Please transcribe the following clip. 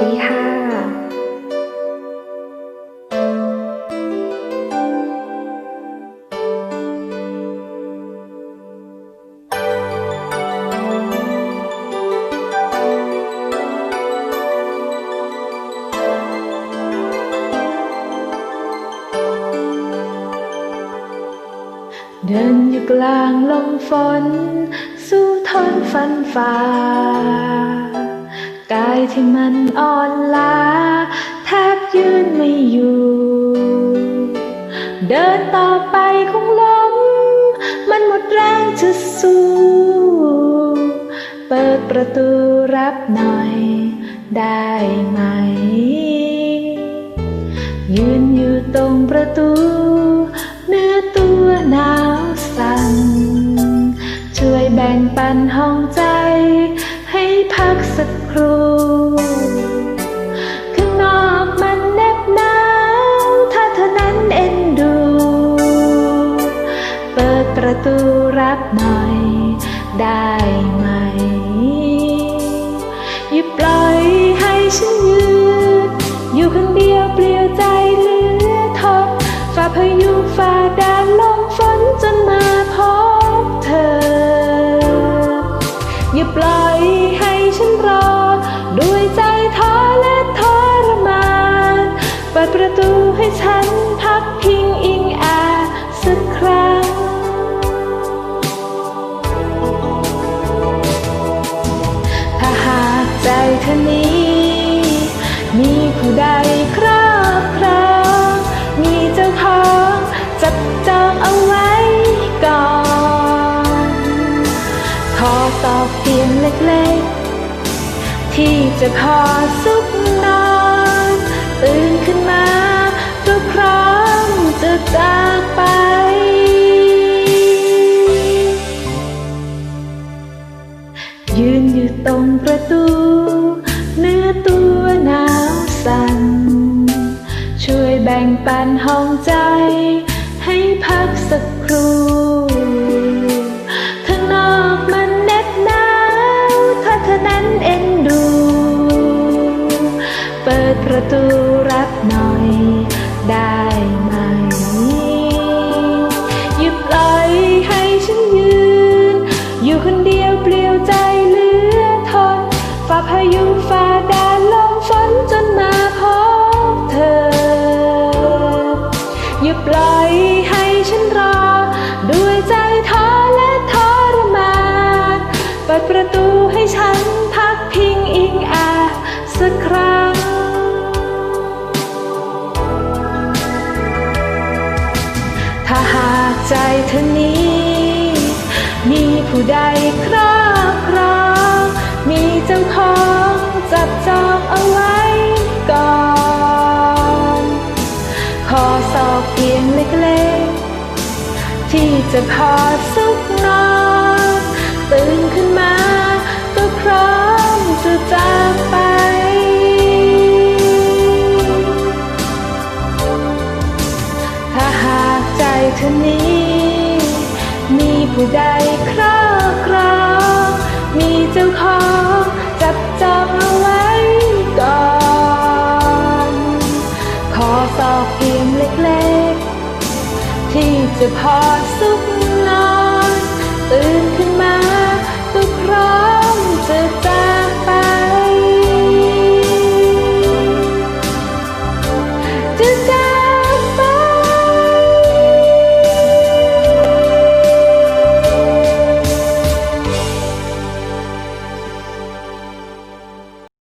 ดีค่ะเดินอยู่กลางลมฝน สู้ทนฟันฝ่า กายที่มันอ่อนล้าแทบยืนไม่อยู่ เดินต่อไปคงล้มมันหมดแรงจะสู้ เปิดประตูรับหน่อยได้ไหม ยืนอยู่ตรงประตูเนื้อตัวหนาวสั่นช่วยแบ่งปันห้องใจ ครูข้างนอกมันแนบหนาวถ้าเธอนั้นเอ็นดู เปิดประตูรับหน่อยได้ไหม อย่าปล่อยให้ฉันยืน อยู่คนเดียวเปลี่ยวใจเหลือทนฝ่าพายุฝ่าแดนลม ให้ฉันพักพิงอิงอาสักครั้ง ถ้าหากใจเธอนี้ มีผู้ใดครอบครองมีเจ้าของจับจองเอาไว้ก่อน ขอตอบเพียงเล็กๆ ที่จะพอสุขนอน ตื่นขึ้นมา จากไป ยืนอยู่ตรงประตู เนื้อตัวหนาวสั่น ช่วยแบ่งปันห้องใจ ให้พักสักครู่ข้างนอกมันเหน็บหนาวถ้าเธอนั้นเอ็นดู เปิดประตูรับหน่อยได้ไหม ดประตูให้ฉันพักพิงอิงอสักครั้ง ถ้าหากใจเธอนี้ มีผู้ใดครอบครอง มีเจ้าของจับจองเอาไว้ก่อน ขอสอบเพียงเล็กๆที่จะพอสุขนอน ตื่นขึ้นมา ก็พร้อมจะจากไป ถ้าหากใจเธอนี้ มีผู้ใดครอบครองมีเจ้าของจับจองเอาไว้ก่อน ขอสอบเพียงเล็กๆ ที่จะพอสุข